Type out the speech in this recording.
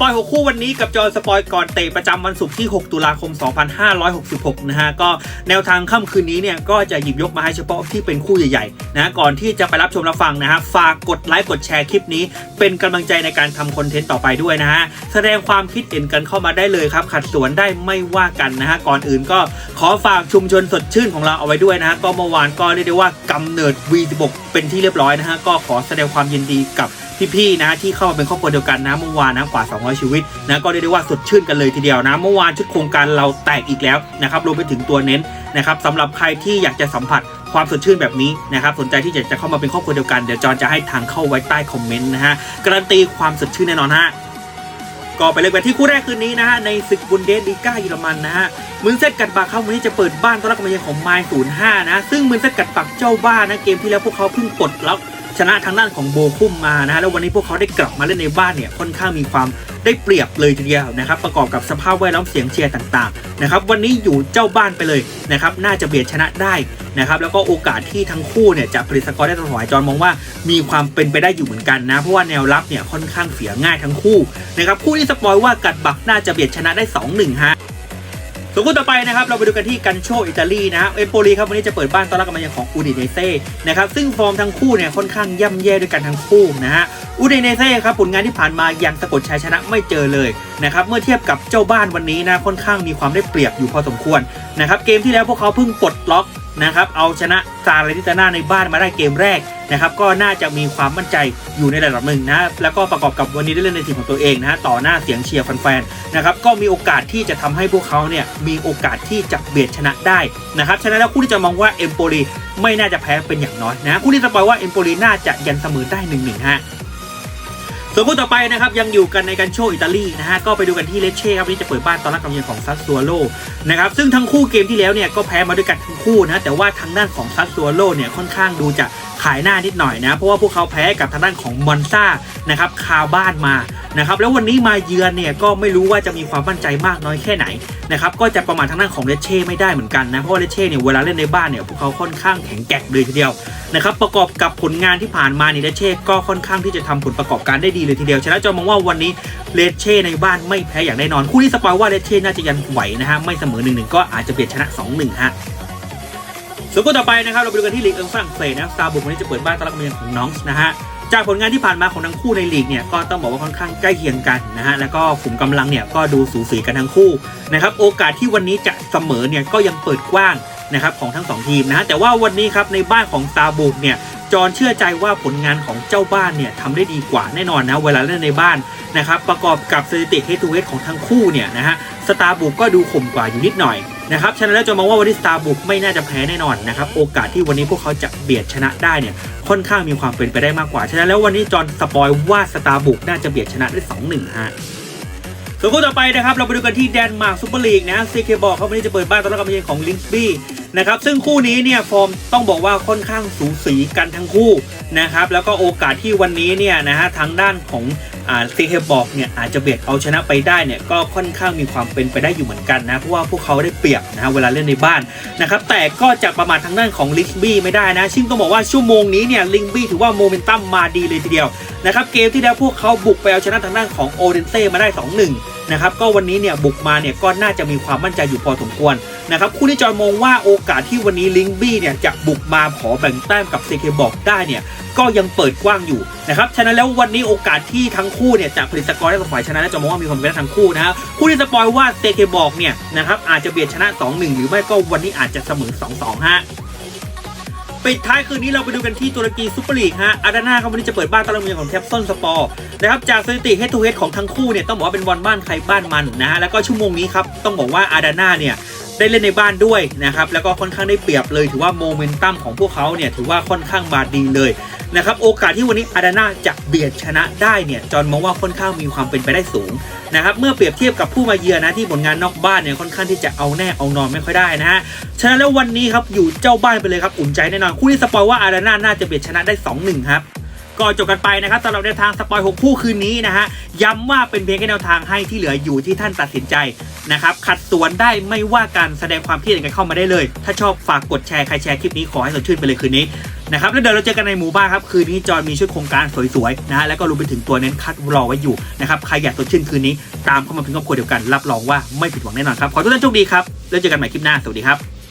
ปอย6คู่วันนี้กับจอสปอยก่อนเตะประจำวันศุกร์ที่ 6 ตุลาคม 2566 นะฮะ ก็แนวทางค่ำคืนนี้เนี่ย ก็จะหยิบยกมาให้เฉพาะที่เป็นคู่ใหญ่ๆ นะ ก่อนที่จะไปรับชมรับฟังนะฮะ ฝากกดไลค์กดแชร์คลิปนี้ เป็นกำลังใจในการทำคอนเทนต์ต่อไปด้วยนะฮะ แสดงความคิดเห็นกันเข้ามาได้เลยครับ ขัดสวนได้ไม่ว่ากันนะฮะ ก่อนอื่นก็ขอฝากชุมชนสดชื่นของเราเอาไว้ด้วยนะฮะ ก็เมื่อวานก็เรียกได้ว่ากำเนิด V16 เป็นที่เรียบร้อยนะฮะ ก็ขอแสดงความยินดีกับพี่ๆนะที่เข้ามาเป็นครอบครัวเดียวกันนะเมื่อวานนะกว่า200 ชีวิตนะก็เรียกได้ว่าสดชื่นกันเลยทีเดียวนะ เมื่อวานชุดโครงการเราแตกอีกแล้วนะครับรวมไปถึงตัวเน้นนะครับสำหรับใครที่อยากจะสัมผัสความสดชื่นแบบนี้นะครับสนใจที่อยากจะเข้ามาเป็นครอบครัวเดียวกันเดี๋ยวจอนจะให้ทางเข้าไว้ใต้คอมเมนต์นะฮะการันตีความสดชื่นแน่นอนฮะก็ไปเลยกันที่คู่แรกคืนนี้นะฮะในศึกบุนเดสลีกาเยอรมันนะฮะมืนเซตกัดบักครับวันนี้จะเปิดบ้านต้อนรับกำลังใจของไมล์ศูนย์ห้านะซึ่งมืนเซตกัดบักเจ้าบ้านนะเกมที่แล้วพวกเขาเพิ่งปลดล็อกชนะทางด้านของโบคุ้มมานะฮะแล้ววันนี้พวกเขาได้กลับมาเล่นในบ้านเนี่ยค่อนข้างมีความ ได้เปรียบเลยทีเดียวนะครับประกอบกับสภาพแวดล้อมเสียงเชียร์ต่างๆนะครับวันนี้อยู่เจ้าบ้านไปเลยนะครับน่าจะเบียดชนะได้นะครับแล้วก็โอกาสที่ทั้งคู่เนี่ยจะผลิตสกอร์ได้ตลอดจอนมองว่ามีความเป็นไปได้อยู่เหมือนกันนะเพราะว่าแนวรับเนี่ยค่อนข้างเสียง่ายทั้งคู่นะครับคู่นี้สปอยว่ากัดบักน่าจะเบียดชนะได้ 2-1ฮะ ส่วนคู่ต่อไปนะครับเราไปดูกันที่กันโชอิตาลีนะเอมโปลีครับวันนี้จะเปิดบ้านต้อนรับกำลังใจของอูดิเนเซ่นะครับซึ่งฟอร์มทั้งคู่เนี่ยค่อนข้างย่ำแย่ด้วยกันทั้งคู่นะฮะอูดิเนเซ่ครับผลงานที่ผ่านมายังสะกดชัยชนะไม่เจอเลยนะครับเมื่อเทียบกับเจ้าบ้านวันนี้นะค่อนข้างมีความได้เปรียบอยู่พอสมควรนะครับเกมที่แล้วพวกเขาเพิ่งปลดล็อก นะครับเอาชนะซาเลติตาน่าในบ้านมาได้เกมแรกนะครับก็น่าจะมีความมั่นใจอยู่ในระดับหนึ่งนะแล้วก็ประกอบกับวันนี้ได้เล่นในทีมของตัวเองนะต่อหน้าเสียงเชียร์แฟนๆนะครับก็มีโอกาสที่จะทำให้พวกเขาเนี่ยมีโอกาสที่จะเบียดชนะได้นะครับฉะนั้นแล้วคู่ที่จะมองว่าเอมโปลีไม่น่าจะแพ้เป็นอย่างน้อยนะคู่ที่จะบอกว่าเอมโปลีน่าจะยันเสมอได้หนึ่งหนึ่งฮะ ส่วนคู่ต่อไปนะครับยังอยู่กันในการโชว์อิตาลีนะฮะก็ไปดูกันที่เลเช่ครับนี่จะเปิดบ้านตอนรับกำลังของซัสซัวโลนะครับซึ่งทั้งคู่เกมที่แล้วเนี่ยก็แพ้มาด้วยกันทั้งคู่นะแต่ว่าทางด้านของซัสซัวโลเนี่ยค่อนข้างดูจะ ขายหน้านิดหน่อยนะเพราะว่าพวกเขาแพ้กับทางด้านของมอนซ่านะครับคาบ้านมานะครับแล้ววันนี้มาเยือนเนี่ยก็ไม่รู้ว่าจะมีความมั่นใจมากน้อยแค่ไหนนะครับก็จะประมาณทางด้านของเลเช่ไม่ได้เหมือนกันนะเพราะว่าเลเช่เนี่ยเวลาเล่นในบ้านเนี่ยพวกเขาค่อนข้างแข็งแกร่งเลยทีเดียวนะครับประกอบกับผลงานที่ผ่านมานี่เลเช่ก็ค่อนข้างที่จะทำผลประกอบการได้ดีเลยทีเดียวฉะนั้นจอมองว่าวันนี้เลเช่ในบ้านไม่แพ้อย่างแน่นอนคู่นี้สปอยว่าเลเช่น่าจะยันไหวนะฮะไม่เสมอหนึ่งหนึ่งก็อาจจะเบียดชนะ2อหนึ่งฮะ ส่วนคู่ต่อไปนะครับเราไปดูกันที่ลีกเอิงฝรั่งเศสนะซาบุกวันนี้จะเปิดบ้านต้อนรับเมืองของน้องส์นะฮะจากผลงานที่ผ่านมาของทั้งคู่ในลีกเนี่ยก็ต้องบอกว่าค่อนข้างใกล้เคียงกันนะฮะแล้วก็ขุมกำลังเนี่ยก็ดูสูสีกันทั้งคู่นะครับโอกาสที่วันนี้จะเสมอเนี่ยก็ยังเปิดกว้างนะครับของทั้งสองทีมนะฮะแต่ว่าวันนี้ครับในบ้านของซาบุกเนี่ยจอห์นเชื่อใจว่าผลงานของเจ้าบ้านเนี่ยทำได้ดีกว่าแน่นอนนะเวลาเล่นในบ้านนะครับประกอบกับสถิติเฮดทูเฮดของทั้งคู่เนี่ยนะฮะสตาร์บุกก็ดูข่มกว่าอยู่นิดหน่อย นะครับฉะนั้นแล้วจะมองว่าวันนี้สตาร์บุกไม่น่าจะแพ้แน่นอนนะครับโอกาสที่วันนี้พวกเขาจะเบียดชนะได้เนี่ยค่อนข้างมีความเป็นไปได้มากกว่าฉะนั้นแล้ววันนี้จอห์นสปอยว่าสตาร์บุกน่าจะเบียดชนะได้สองหนึ่งฮะส่วนคู่ต่อไปนะครับเราไปดูกันที่แดนมาร์กซูเปอร์ลีกนะซีเคบอกเขาวันนี้จะเปิดบ้านต้อนรับกำลังของลิงส์บี้นะครับซึ่งคู่นี้เนี่ยฟอร์มต้องบอกว่าค่อนข้างสูสีกันทั้งคู่นะครับแล้วก็โอกาสที่วันนี้เนี่ยนะฮะทางด้านของ ซีเคบอกเนี่ยอาจจะเบียดเอาชนะไปได้เนี่ยก็ค่อนข้างมีความเป็นไปได้อยู่เหมือนกันนะเพราะว่าพวกเขาได้เปรียบนะเวลาเล่นในบ้านนะครับแต่ก็จะประมาททางด้านของลิกบี้ไม่ได้นะซึ่งต้องบอกว่าชั่วโมงนี้เนี่ยลิงบี้ถือว่าโมเมนตัมมาดีเลยทีเดียว นะครับเกมที่แล้วพวกเขาบุกไปเอาชนะทางด้านของโอเดนเซ่มาได้ 2-1 นะครับก็วันนี้เนี่ยบุกมาเนี่ยก็น่าจะมีความมั่นใจอยู่พอสมควรนะครับคู่ที่จอยมองว่าโอกาสที่วันนี้ลิงบี้เนี่ยจะบุกมาขอแบ่งแต้มกับเซเคบอกได้เนี่ยก็ยังเปิดกว้างอยู่นะครับฉะนั้นแล้ววันนี้โอกาสที่ทั้งคู่เนี่ยจะผลิตสกอร์ได้กับฝ่ายชนะและจอยมองว่ามีความเป็นไปได้ทั้งคู่นะฮะคู่ที่สปอยว่าเซเคบอกเนี่ยนะครับอาจจะเบียดชนะ 2-1 หรือไม่ก็วันนี้อาจจะเสมอ 2-2ฮะ ปิดท้ายคืนนี้เราไปดูกันที่ตุรกีซูเปอร์ลีกฮะอาดาน่าครับวันนี้จะเปิดบ้านต้อนรับเมืองของแคปซอนสปอร์นะครับจากสถิติเฮดทูเฮดของทั้งคู่เนี่ยต้องบอกว่าเป็นบอลบ้านใครบ้านมันนะฮะแล้วก็ชั่วโมงนี้ครับต้องบอกว่าอาดาน่าเนี่ยได้เล่นในบ้านด้วยนะครับแล้วก็ค่อนข้างได้เปรียบเลยถือว่าโมเมนตัมของพวกเขาเนี่ยถือว่าค่อนข้างมาดีเลย นะครับโอกาสที่วันนี้อาดาน่าจะเบียดชนะได้เนี่ยจอห์นมองว่าค่อนข้างมีความเป็นไปได้สูงนะครับเมื่อเปรียบเทียบกับผู้มาเยือนนะที่ผลงานนอกบ้านเนี่ยค่อนข้างที่จะเอาแน่เอานอนไม่ค่อยได้นะฮะฉะนั้นแล้ววันนี้ครับอยู่เจ้าบ้านไปเลยครับอุ่นใจแน่นอนคู่นี้สปอยว่าอาราน่าน่าจะเบียดชนะได้ 2-1 ครับ ก็จบกันไปนะครับสำหรับแนวทางสปอย6คู่คืนนี้นะฮะย้ำว่าเป็นเพียงแค่แนวทางให้ที่เหลืออยู่ที่ท่านตัดสินใจนะครับขัดสวนได้ไม่ว่ากันแสดงความคิดเห็นกันเข้ามาได้เลย ถ้าชอบฝากกดแชร์ใครแชร์คลิปนี้ขอให้สดชื่นไปเลยคืนนี้นะครับแล้วเดี๋ยวเราเจอกันในหมู่บ้านครับคืนนี้จอยมีชุดโครงการสวยๆนะฮะแล้วก็รวมไปถึงตัวเน้นคัดรอไว้อยู่นะครับใครอยากสดชื่นคืนนี้ ตามเข้ามาเป็นครอบครัวเดียวกัน รับรองว่าไม่ผิดหวังแน่นอนครับขอทุกท่านโชคดีครับแล้วเจอกันใหม่คลิปหน้าสวัสดีครับ